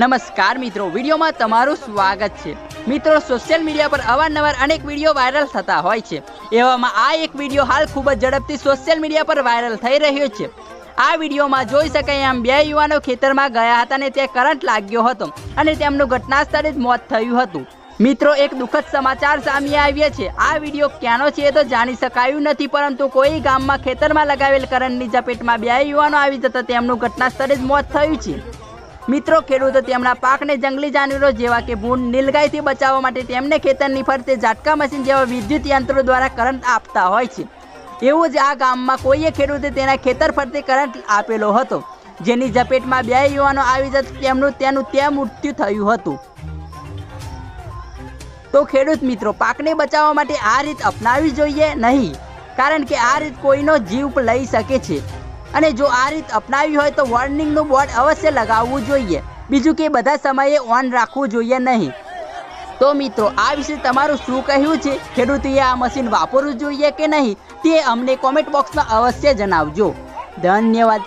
નમસ્કાર મિત્રો, વિડીયોમાં તમારું સ્વાગત છે. મિત્રો સોશિયલ મીડિયા પર અવારનવાર અનેક વીડિયો વાયરલ થતા હોય છે. એવામાં આ એક વીડિયો હાલ ખૂબ જ ઝડપથી સોશિયલ મીડિયા પર વાયરલ થઈ રહ્યો છે. આ વિડીયોમાં જોઈ શકાય એમ બે યુવાનો ખેતરમાં ગયા હતા અને ત્યાં કરંટ લાગ્યો હતો અને તેમનું ઘટના સ્થળે જ મોત થયું હતું. મિત્રો, એક દુઃખદ સમાચાર સામે આવ્યા છે. આ વીડિયો ક્યાંનો છે એ તો જાણી શકાયું નથી, પરંતુ કોઈ ગામમાં ખેતરમાં લગાવેલ કરંટની ઝપેટમાં બે યુવાનો આવી જતા તેમનું ઘટના સ્થળે જ મોત થયું છે. મિત્રો, ખેડૂતો તેમના પાકને જંગલી જાનવરો જેવા કે ભૂંડ નીલગાયથી બચાવવા માટે તેમને ખેતરની ફરતે ઝાટકા મશીન જેવા વિદ્યુત યંત્રો દ્વારા કરંટ આપતા હોય છે. એવું જ આ ગામમાં કોઈએ ખેડૂતે તેના ખેતર ફરતે કરંટ આપેલો હતો. જેની ઝપેટમાં બે યુવાનો આવી જતા તેમનું તેનું ત્યાં મૃત્યુ થયું હતું. તો ખેડૂત મિત્રો, પાકને બચાવવા માટે આ રીત અપનાવવી જોઈએ નહીં. કારણ કે આ રીત કોઈનો જીવ લઈ શકે છે. અને જો આ રીત અપનાવી હોય તો વોર્નિંગનું બોર્ડ અવશ્ય લગાવવું જોઈએ. બીજું કે બધા સમયે ઓન રાખવું જોઈએ નહીં. તો મિત્રો, આ વિશે તમારું શું કહ્યું છે? ખેડૂતોએ આ મશીન વાપરવું જોઈએ કે નહીં? તે અમને કોમેન્ટ બોક્સમાં અવશ્ય જણાવજો. ધન્યવાદ.